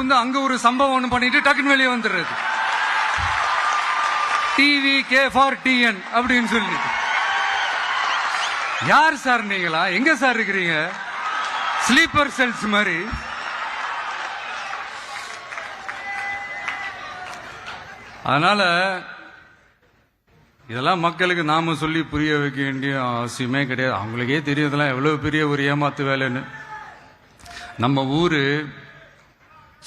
பூந்து அங்க ஒரு சம்பவம் ஒன்று பண்ணிட்டு டக்குன்னு வெளியே வந்துடுறது. டிவி கே ஃபார் டிஎன் அப்படின்னு சொல்லி. யார் சார் நீங்களா? எங்க சார் இருக்கிறீங்க? ஸ்லீப்பர் செல்ஸ் மாதிரி. அதனால இதெல்லாம் மக்களுக்கு நாம சொல்லி புரிய வைக்க வேண்டிய அவசியமே கிடையாது. அவங்களுக்கே தெரியறதெல்லாம் எவ்வளவு பெரிய ஒரு ஏமாத்து வேலைன்னு. நம்ம ஊரு